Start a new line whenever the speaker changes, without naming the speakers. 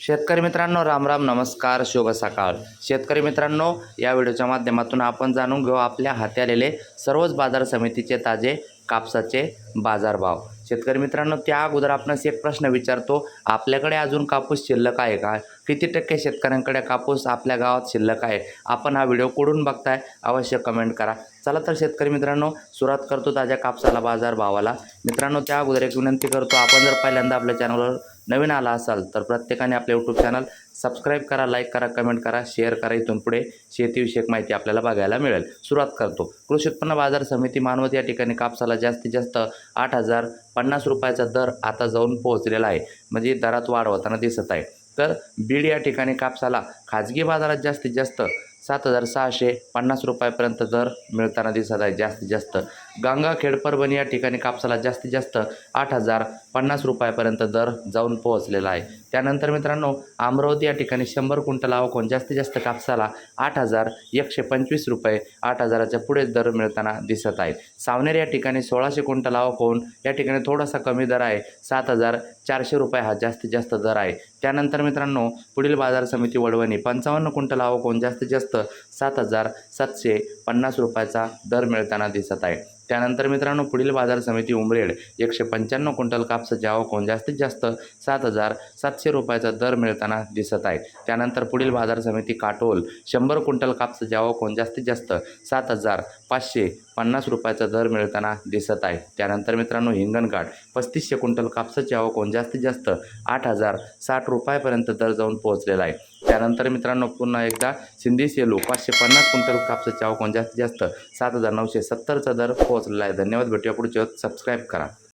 शेतकरी मित्रांनो राम राम नमस्कार शुभ सकाळ. शेतकरी मित्रांनो या व्हिडिओच्या माध्यमातून आपण जाणून घेऊ आपल्या हाती आलेले सर्वच बाजार समितीचे ताजे कापसाचे बाजारभाव. शेतकरी मित्रांनो त्या अगोदर आपणास एक प्रश्न विचारतो आपल्याकडे अजून कापूस शिल्लक आहे का? किती टक्के शेतकऱ्यांकडे कापूस आपल्या गावात शिल्लक आहे? आपण हा व्हिडिओ कुठून बघताय अवश्य कमेंट करा. चला तर शेतकरी मित्रांनो सुरुवात करतो ताज्या कापसाला बाजार भावाला मित्रांनो त्या अगोदर एक विनंती करतो आपण जर पहिल्यांदा आपल्या चॅनलवर नवीन आला असाल तर प्रत्येकाने आपले यूट्यूब चॅनल सबस्क्राईब करा लाईक करा कमेंट करा शेअर करा. इथून पुढे शेतीविषयक माहिती आपल्याला बघायला मिळेल. सुरुवात करतो. कृषी उत्पन्न बाजार समिती मानवत या ठिकाणी कापसाला जास्तीत जास्त आठ हजार पन्नास रुपयाचा दर आता जाऊन पोहोचलेला आहे. म्हणजे दरात वाढ होताना दिसत आहे. तर बीड या ठिकाणी कापसाला खाजगी बाजारात जास्तीत जास्त सात हजार सहाशे पन्नास रुपयापर्यंत दर मिळताना दिसत आहे. जास्तीत जास्त गंगाखेड परभणी या ठिकाणी कापसाला जास्तीत जास्त आठ हजार पन्नास रुपयापर्यंत दर जाऊन पोहोचलेला आहे. त्यानंतर मित्रांनो अमरावती या ठिकाणी शंभर क्विंटल आवकून जास्तीत जास्त कापसाला आठ हजार एकशे पंचवीस रुपये आठ हजाराच्या पुढे दर मिळताना दिसत आहे सावनेर या ठिकाणी सोळाशे क्विंटल आवकून या ठिकाणी थोडासा कमी दर आहे. सात हजार चारशे रुपये हा जास्तीत जास्त दर आहे. त्यानंतर मित्रांनो पुढील बाजार समिती वडवणी पंचावन्न क्विंटल आवकून जास्तीत जास्त सात हजार सातशे पन्नास रुपयाचा दर मिळताना दिसत आहे. त्यानंतर मित्रांनो पुढील बाजार समिती उमरेड. एकशे पंच्याण्णव क्विंटल कापसाची आवक जास्तीत जास्त सात हजार सातशे रुपयाचा दर मिळताना दिसत आहे. त्यानंतर पुढील बाजार समिती काटोल. शंभर क्विंटल कापसाची आवक जास्तीत जास्त सात हजार पाचशे पन्नास रुपयाचा दर मिळताना दिसत आहे. त्यानंतर मित्रांनो हिंगणघाट पस्तीसशे क्विंटल कापसाची आवक होऊन जास्तीत जास्त आठ हजार साठ रुपयापर्यंत दर जाऊन पोहोचलेला आहे. त्यानंतर मित्रांनो पुन्हा एकदा सिंधी सेलू पाचशे पन्नास क्विंटल कापसाची आवक होऊन जास्तीत जास्त सात हजार नऊशे सत्तरचा दर पोहोचलेला आहे. धन्यवाद. भेटूया पुढच्या सबस्क्राईब करा.